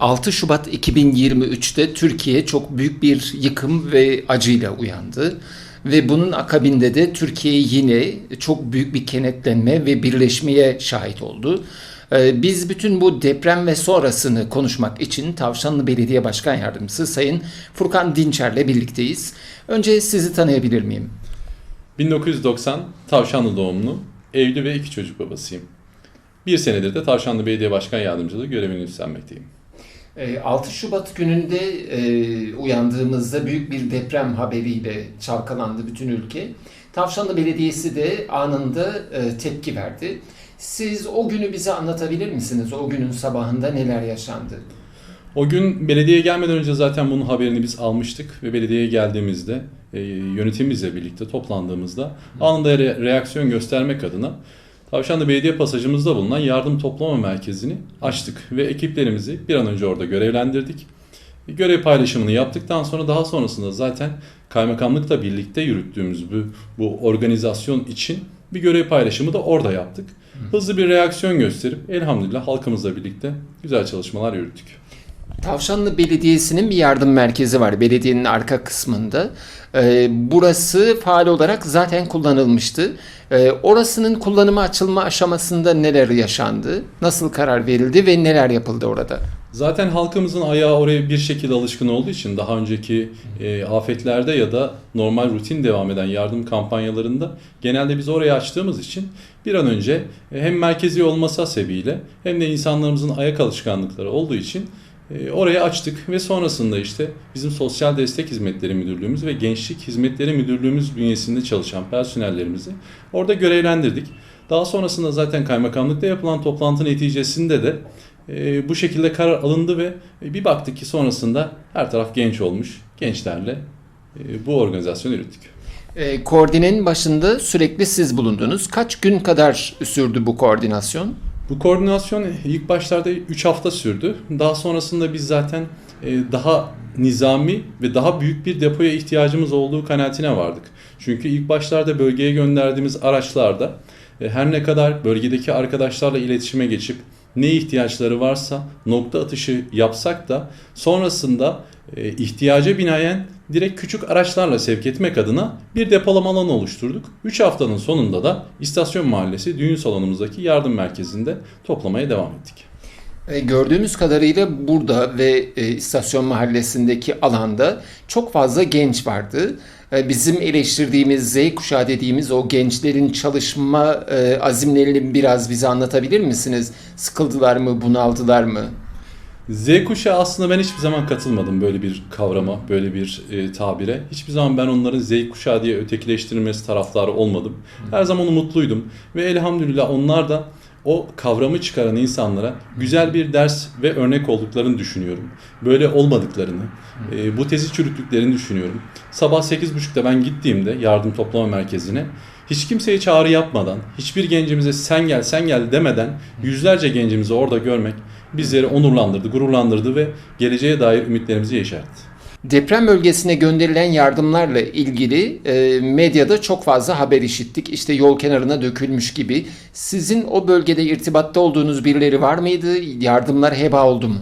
6 Şubat 2023'te Türkiye çok büyük bir yıkım ve acıyla uyandı. Ve bunun akabinde de Türkiye yine çok büyük bir kenetlenme ve birleşmeye şahit oldu. Ee, Biz bütün bu deprem ve sonrasını konuşmak için Tavşanlı Belediye Başkan Yardımcısı Sayın Furkan Dinçer'le birlikteyiz. Önce sizi tanıyabilir miyim? 1990 Tavşanlı doğumlu, evli ve iki çocuk babasıyım. Bir senedir de Tavşanlı Belediye Başkan Yardımcılığı görevini üstlenmekteyim. Ee, 6 Şubat gününde e, uyandığımızda büyük bir deprem haberiyle çalkalandı bütün ülke. Tavşanlı Belediyesi de anında e, tepki verdi. Siz o günü bize anlatabilir misiniz? O günün sabahında neler yaşandı? O gün belediyeye gelmeden önce zaten bunun haberini biz almıştık ve belediyeye geldiğimizde e, yönetimimizle birlikte toplandığımızda anında re- reaksiyon göstermek adına Tavşanlı Belediye pasajımızda bulunan yardım toplama merkezini açtık ve ekiplerimizi bir an önce orada görevlendirdik. Görev paylaşımını yaptıktan sonra daha sonrasında zaten kaymakamlıkla birlikte yürüttüğümüz bu, bu organizasyon için bir görev paylaşımı da orada yaptık. Hızlı bir reaksiyon gösterip elhamdülillah halkımızla birlikte güzel çalışmalar yürüttük. Tavşanlı Belediyesi'nin bir yardım merkezi var belediyenin arka kısmında. Ee, burası faal olarak zaten kullanılmıştı. Ee, orasının kullanıma açılma aşamasında neler yaşandı? Nasıl karar verildi ve neler yapıldı orada? Zaten halkımızın ayağı oraya bir şekilde alışkın olduğu için daha önceki e, afetlerde ya da normal rutin devam eden yardım kampanyalarında genelde biz orayı açtığımız için bir an önce hem merkezi olması hasebiyle hem de insanlarımızın ayak alışkanlıkları olduğu için e, orayı açtık ve sonrasında işte bizim Sosyal Destek Hizmetleri Müdürlüğümüz ve Gençlik Hizmetleri Müdürlüğümüz bünyesinde çalışan personellerimizi orada görevlendirdik. Daha sonrasında zaten kaymakamlıkta yapılan toplantı neticesinde de e, bu şekilde karar alındı ve bir baktık ki sonrasında her taraf genç olmuş. Gençlerle e, bu organizasyonu yürüttük. Ee, koordinenin başında sürekli siz bulundunuz. Kaç gün kadar sürdü bu koordinasyon? Bu koordinasyon ilk başlarda 3 hafta sürdü. Daha sonrasında biz zaten e, daha nizami ve daha büyük bir depoya ihtiyacımız olduğu kanaatine vardık. Çünkü ilk başlarda bölgeye gönderdiğimiz araçlarda e, her ne kadar bölgedeki arkadaşlarla iletişime geçip ne ihtiyaçları varsa nokta atışı yapsak da sonrasında e, ihtiyaca binaen direkt küçük araçlarla sevk etmek adına bir depolama alanı oluşturduk. 3 haftanın sonunda da İstasyon Mahallesi düğün salonumuzdaki yardım merkezinde toplamaya devam ettik. E, Gördüğümüz kadarıyla burada ve e, istasyon mahallesindeki alanda çok fazla genç vardı. E, Bizim eleştirdiğimiz Z kuşağı dediğimiz o gençlerin çalışma azimlerini biraz bize anlatabilir misiniz? Sıkıldılar mı, bunaldılar mı? Z kuşağı aslında ben hiçbir zaman katılmadım böyle bir kavrama, böyle bir e, tabire. Hiçbir zaman ben onların Z kuşağı diye ötekileştirilmesi taraftarı olmadım. Her zaman umutluydum ve elhamdülillah onlar da o kavramı çıkaran insanlara güzel bir ders ve örnek olduklarını düşünüyorum. Böyle olmadıklarını, e, bu tezi çürüttüklerini düşünüyorum. Sabah 8.30'da ben gittiğimde yardım toplama merkezine hiç kimseye çağrı yapmadan, hiçbir gencimize sen gel sen gel demeden yüzlerce gencimizi orada görmek bizleri onurlandırdı, gururlandırdı ve geleceğe dair ümitlerimizi yeşertti. Deprem bölgesine gönderilen yardımlarla ilgili e, medyada çok fazla haber işittik. İşte yol kenarına dökülmüş gibi. Sizin o bölgede irtibatta olduğunuz birileri var mıydı? Yardımlar heba oldu mu?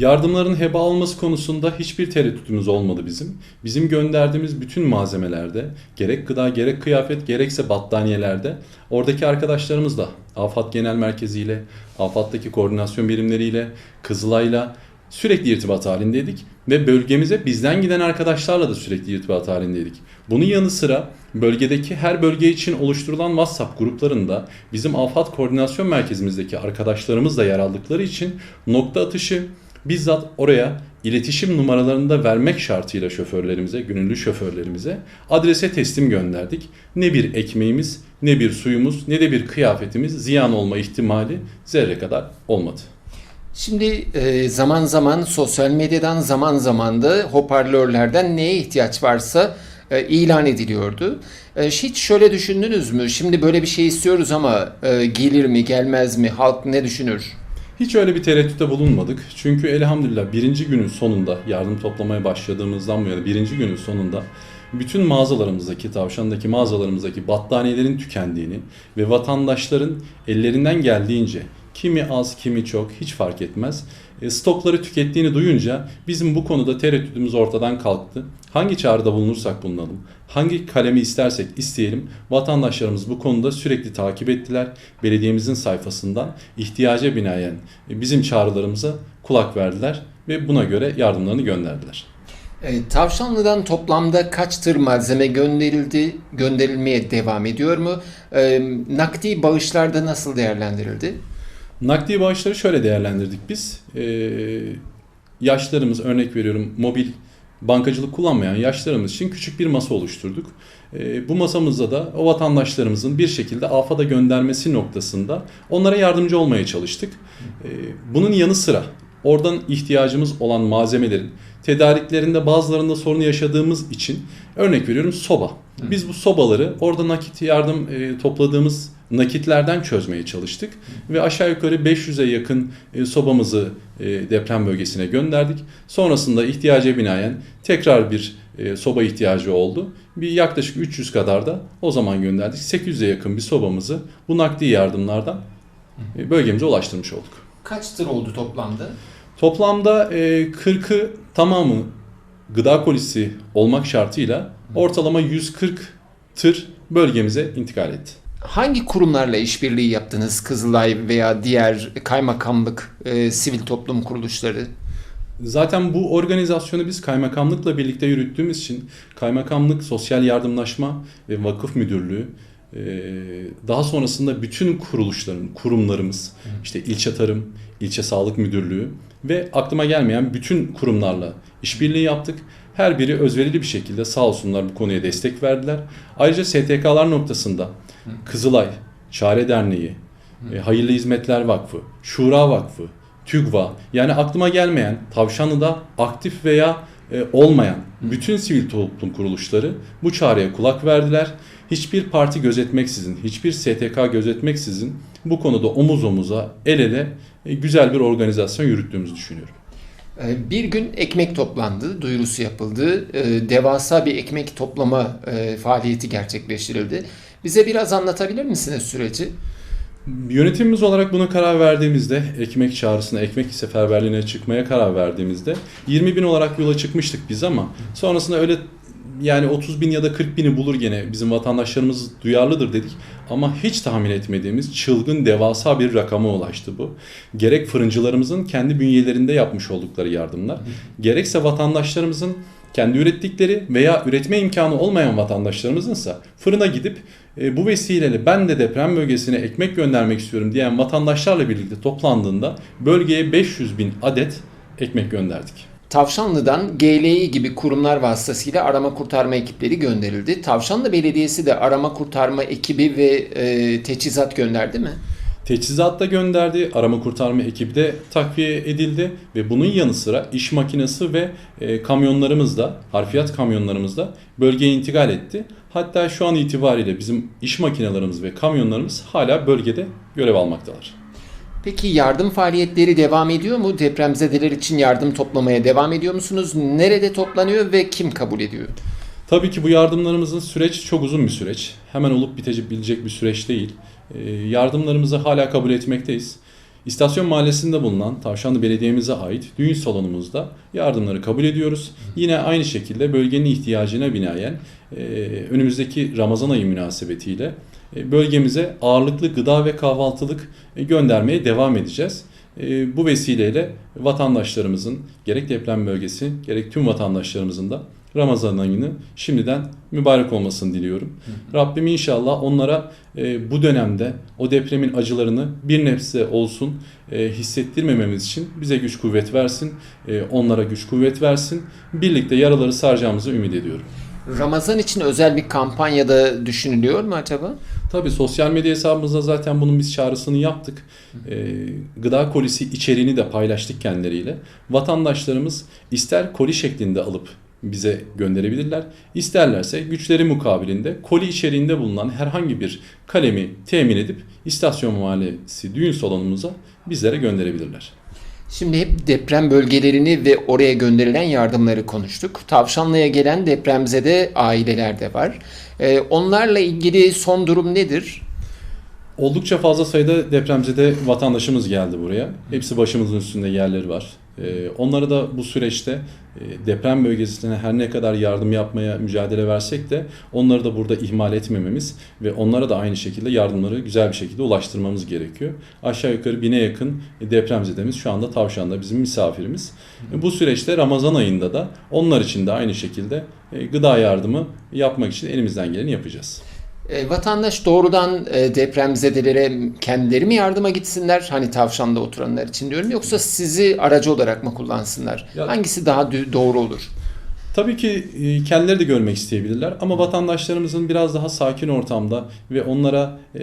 Yardımların heba olması konusunda hiçbir tereddütümüz olmadı bizim. Bizim gönderdiğimiz bütün malzemelerde gerek gıda gerek kıyafet gerekse battaniyelerde oradaki arkadaşlarımızla AFAD Genel Merkezi ile AFAD'daki koordinasyon birimleriyle Kızılay'la sürekli irtibat halindeydik ve bölgemize bizden giden arkadaşlarla da sürekli irtibat halindeydik. Bunun yanı sıra bölgedeki her bölge için oluşturulan WhatsApp gruplarında bizim AFAD koordinasyon merkezimizdeki arkadaşlarımız da yer aldıkları için nokta atışı bizzat oraya iletişim numaralarını da vermek şartıyla şoförlerimize, gönüllü şoförlerimize adrese teslim gönderdik. Ne bir ekmeğimiz, ne bir suyumuz, ne de bir kıyafetimiz ziyan olma ihtimali zerre kadar olmadı. Şimdi e, zaman zaman sosyal medyadan zaman zaman da hoparlörlerden neye ihtiyaç varsa e, ilan ediliyordu. E, hiç şöyle düşündünüz mü? Şimdi böyle bir şey istiyoruz ama gelir mi gelmez mi? Halk ne düşünür? Hiç öyle bir tereddütte bulunmadık. Çünkü elhamdülillah birinci günün sonunda yardım toplamaya başladığımızdan bu yana birinci günün sonunda bütün mağazalarımızdaki, tavşandaki mağazalarımızdaki battaniyelerin tükendiğini ve vatandaşların ellerinden geldiğince kimi az kimi çok hiç fark etmez stokları tükettiğini duyunca bizim bu konuda tereddütümüz ortadan kalktı. Hangi çağrıda bulunursak bulunalım, hangi kalemi istersek isteyelim vatandaşlarımız bu konuda sürekli takip ettiler. Belediyemizin sayfasından ihtiyaca binaen e, bizim çağrılarımıza kulak verdiler ve buna göre yardımlarını gönderdiler. E, Tavşanlı'dan toplamda kaç tır malzeme gönderildi, gönderilmeye devam ediyor mu? E, nakdi bağışlarda nasıl değerlendirildi? Nakdi bağışları şöyle değerlendirdik biz. Ee, yaşlarımız örnek veriyorum mobil bankacılık kullanmayan yaşlarımız için küçük bir masa oluşturduk. Ee, bu masamızda da o vatandaşlarımızın bir şekilde AFAD'a göndermesi noktasında onlara yardımcı olmaya çalıştık. Ee, bunun yanı sıra oradan ihtiyacımız olan malzemelerin tedariklerinde bazılarında sorun yaşadığımız için örnek veriyorum soba. Biz bu sobaları orada nakit yardım e, topladığımız nakitlerden çözmeye çalıştık ve aşağı yukarı 500'e yakın e, sobamızı e, deprem bölgesine gönderdik. Sonrasında ihtiyaca binaen tekrar bir e, soba ihtiyacı oldu. Bir yaklaşık 300 kadar da o zaman gönderdik. 800'e yakın bir sobamızı bu nakdi yardımlardan bölgemize ulaştırmış olduk. Kaç tır oldu toplamda? Toplamda e, 40'ı tamamı gıda kolisi olmak şartıyla ortalama 140 tır bölgemize intikal etti. Hangi kurumlarla işbirliği yaptınız? Kızılay veya diğer kaymakamlık, e, sivil toplum kuruluşları? Zaten bu organizasyonu biz kaymakamlıkla birlikte yürüttüğümüz için kaymakamlık sosyal yardımlaşma ve vakıf müdürlüğü e, daha sonrasında bütün kuruluşların, kurumlarımız, işte ilçe tarım, ilçe sağlık müdürlüğü ve aklıma gelmeyen bütün kurumlarla işbirliği yaptık. Her biri özverili bir şekilde sağ olsunlar bu konuya destek verdiler. Ayrıca STK'lar noktasında Kızılay, Çare Derneği, e, Hayırlı Hizmetler Vakfı, Şura Vakfı, TÜGVA yani aklıma gelmeyen Tavşanlı'da aktif veya e, olmayan bütün sivil toplum kuruluşları bu çağrıya kulak verdiler. Hiçbir parti gözetmeksizin, hiçbir STK gözetmeksizin bu konuda omuz omuza, el ele e, güzel bir organizasyon yürüttüğümüzü düşünüyorum. E, Bir gün ekmek toplandı, duyurusu yapıldı. E, Devasa bir ekmek toplama e, faaliyeti gerçekleştirildi. Bize biraz anlatabilir misiniz süreci? Yönetimimiz olarak buna karar verdiğimizde, ekmek çağrısına, ekmek seferberliğine çıkmaya karar verdiğimizde 20 bin olarak yola çıkmıştık biz ama sonrasında öyle yani 30 bin ya da 40 bini bulur gene bizim vatandaşlarımız duyarlıdır dedik. Ama hiç tahmin etmediğimiz çılgın devasa bir rakama ulaştı bu. Gerek fırıncılarımızın kendi bünyelerinde yapmış oldukları yardımlar, gerekse vatandaşlarımızın kendi ürettikleri veya üretme imkanı olmayan vatandaşlarımızınsa fırına gidip e, bu vesileyle ben de deprem bölgesine ekmek göndermek istiyorum diyen vatandaşlarla birlikte toplandığında bölgeye 500 bin adet ekmek gönderdik. Tavşanlı'dan GLİ gibi kurumlar vasıtasıyla arama kurtarma ekipleri gönderildi. Tavşanlı Belediyesi de arama kurtarma ekibi ve e, teçhizat gönderdi mi? Teçhizat da gönderdi, arama kurtarma ekibi de takviye edildi ve bunun yanı sıra iş makinesi ve e, kamyonlarımız da, harfiyat kamyonlarımız da bölgeye intikal etti. Hatta şu an itibariyle bizim iş makinelerimiz ve kamyonlarımız hala bölgede görev almaktalar. Peki yardım faaliyetleri devam ediyor mu? Depremzedeler için yardım toplamaya devam ediyor musunuz? Nerede toplanıyor ve kim kabul ediyor? Tabii ki bu yardımlarımızın süreç çok uzun bir süreç. Hemen olup bitebilecek bir süreç değil. Ee, Yardımlarımızı hala kabul etmekteyiz. İstasyon Mahallesi'nde bulunan Tavşanlı Belediye'mize ait düğün salonumuzda yardımları kabul ediyoruz. Yine aynı şekilde bölgenin ihtiyacına binaen e, önümüzdeki Ramazan ayı münasebetiyle e, bölgemize ağırlıklı gıda ve kahvaltılık e, göndermeye devam edeceğiz. E, Bu vesileyle vatandaşlarımızın gerek deprem bölgesi gerek tüm vatandaşlarımızın da Ramazan ayını şimdiden mübarek olmasını diliyorum. Rabbim inşallah onlara e, bu dönemde o depremin acılarını bir nebze olsun e, hissettirmememiz için bize güç kuvvet versin, e, onlara güç kuvvet versin. Birlikte yaraları saracağımızı ümit ediyorum. Ramazan için özel bir kampanya da düşünülüyor mu acaba? Tabii sosyal medya hesabımızda zaten bunun biz çağrısını yaptık. Ee, gıda kolisi içeriğini de paylaştık kendileriyle. Vatandaşlarımız ister koli şeklinde alıp bize gönderebilirler. İsterlerse güçleri mukabilinde koli içeriğinde bulunan herhangi bir kalemi temin edip istasyon mahallesi düğün salonumuza bizlere gönderebilirler. Şimdi hep deprem bölgelerini ve oraya gönderilen yardımları konuştuk. Tavşanlı'ya gelen depremzede aileler de var. Ee, onlarla ilgili son durum nedir? Oldukça fazla sayıda depremzede vatandaşımız geldi buraya. Hepsi başımızın üstünde yerleri var. Ee, onlara da bu süreçte e, deprem bölgesine her ne kadar yardım yapmaya mücadele versek de onları da burada ihmal etmememiz ve onlara da aynı şekilde yardımları güzel bir şekilde ulaştırmamız gerekiyor. Aşağı yukarı bine yakın depremzedemiz şu anda Tavşan'da bizim misafirimiz. Bu süreçte Ramazan ayında da onlar için de aynı şekilde e, gıda yardımı yapmak için elimizden geleni yapacağız. E, vatandaş doğrudan e, depremzedelere kendileri mi yardıma gitsinler? Hani tavşanda oturanlar için diyorum. Yoksa sizi aracı olarak mı kullansınlar? Ya- Hangisi daha doğru olur? Tabii ki e, kendileri de görmek isteyebilirler ama vatandaşlarımızın biraz daha sakin ortamda ve onlara e,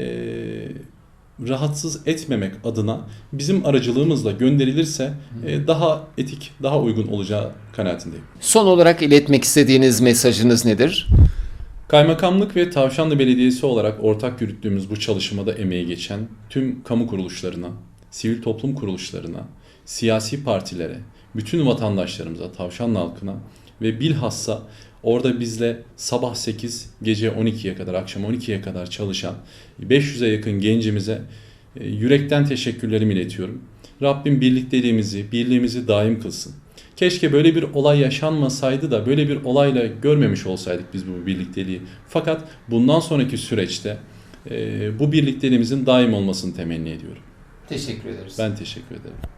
rahatsız etmemek adına bizim aracılığımızla gönderilirse e, daha etik, daha uygun olacağı kanaatindeyim. Son olarak iletmek istediğiniz mesajınız nedir? Kaymakamlık ve Tavşanlı Belediyesi olarak ortak yürüttüğümüz bu çalışmada emeği geçen tüm kamu kuruluşlarına, sivil toplum kuruluşlarına, siyasi partilere, bütün vatandaşlarımıza, Tavşanlı halkına ve bilhassa orada bizle sabah 8, gece 12'ye kadar, akşam 12'ye kadar çalışan 500'e yakın gencimize e, yürekten teşekkürlerimi iletiyorum. Rabbim birlikteliğimizi, birliğimizi daim kılsın. Keşke böyle bir olay yaşanmasaydı da böyle bir olayla görmemiş olsaydık biz bu birlikteliği. Fakat bundan sonraki süreçte e, bu birlikteliğimizin daim olmasını temenni ediyorum. Teşekkür ederiz. Ben teşekkür ederim.